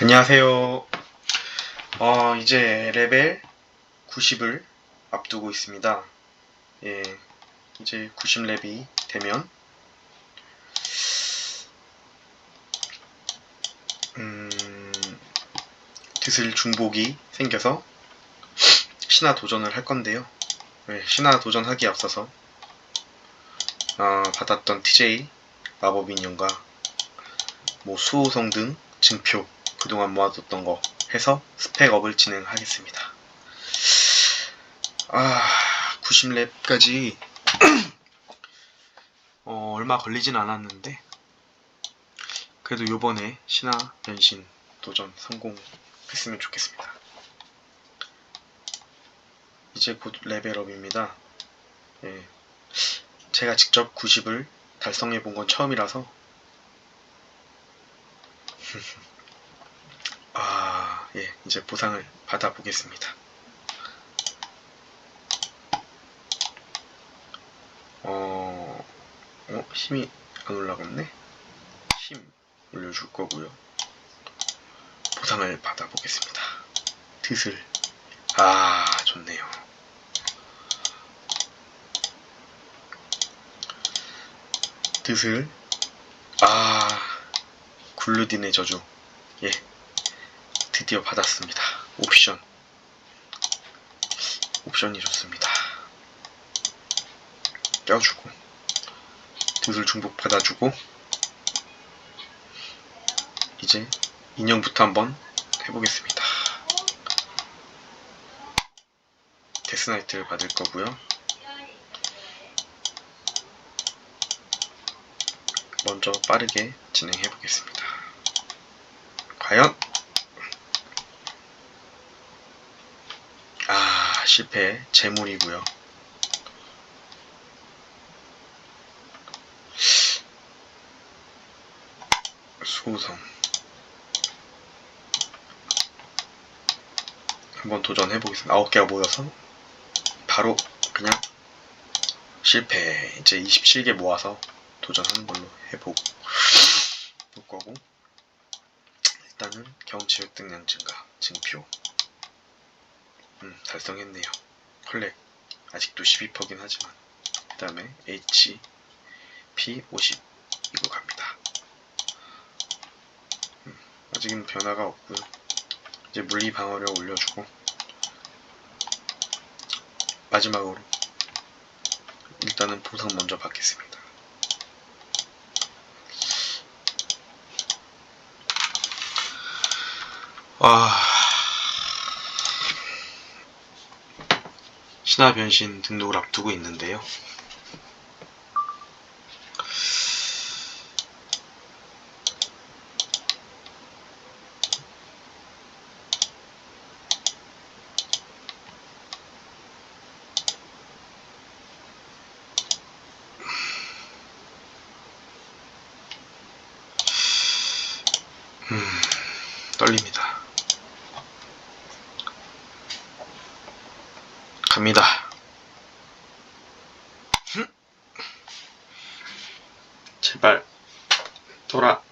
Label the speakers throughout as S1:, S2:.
S1: 안녕하세요. 어, 이제 레벨 90을 앞두고 있습니다. 예, 이제 90렙이 되면, 음, 드슬 중복이 생겨서 신화 도전을 할 건데요. 예, 신화 도전하기에 앞서서, 어, 받았던 TJ 마법 인형과 뭐 수호성 등 증표 그동안 모아뒀던 거 해서 스펙업을 진행하겠습니다. 아, 90렙까지 어, 얼마 걸리진 않았는데 그래도 요번에 신화 변신 도전 성공했으면 좋겠습니다. 이제 곧 레벨업입니다. 예. 제가 직접 90을 달성해 본 건 처음이라서 아, 예, 이제 보상을 받아보겠습니다. 어, 어, 힘이 안 올라갔네? 힘 올려줄 거고요. 보상을 받아보겠습니다. 드슬. 아, 좋네요. 드슬. 아, 굴루딘의 저주. 예. 드디어 받았습니다. 옵션. 옵션이 좋습니다. 껴주고, 드슬 중복 받아주고, 이제 인형부터 한번 해보겠습니다. 데스나이트를 받을 거고요. 먼저 빠르게 진행해 보겠습니다. 과연 아 실패 재물이고요. 수호성 한번 도전해 보겠습니다. 9개가 모여서 바로 그냥 실패 이제 27개 모아서 도전하는 걸로 해보고 볼 거고 일단은 경치 획득량 증가 증표 음 달성했네요. 컬렉. 아직도 12%긴 하지만. 그 다음에 HP 50 이거 갑니다. 음, 아직은 변화가 없고요. 이제 물리 방어력 올려주고. 마지막으로 일단은 보상 먼저 받겠습니다. 와 신화 변신 등록을 앞두고 있는데요. 음, 떨립니다. 갑니다. 흠. 제발 돌아.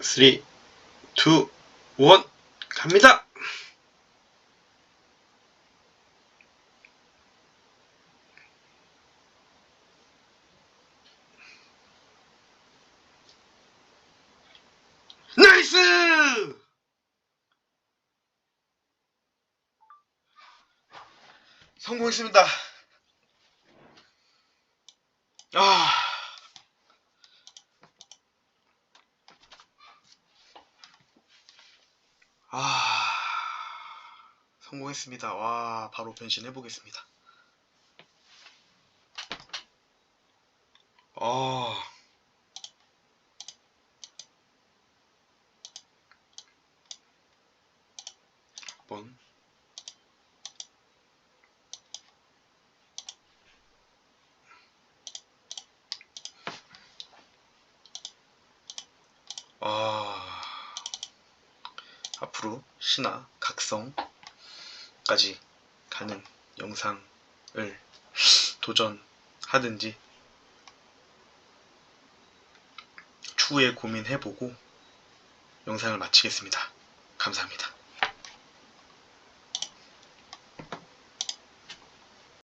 S1: 3, 2, 1 갑니다. 나이스! 성공했습니다. 아. 아. 성공했습니다. 와, 바로 변신해 보겠습니다. 아. 한번 아, 앞으로 신화 각성까지 가는 영상을 도전하든지 추후에 고민해보고 영상을 마치겠습니다. 감사합니다.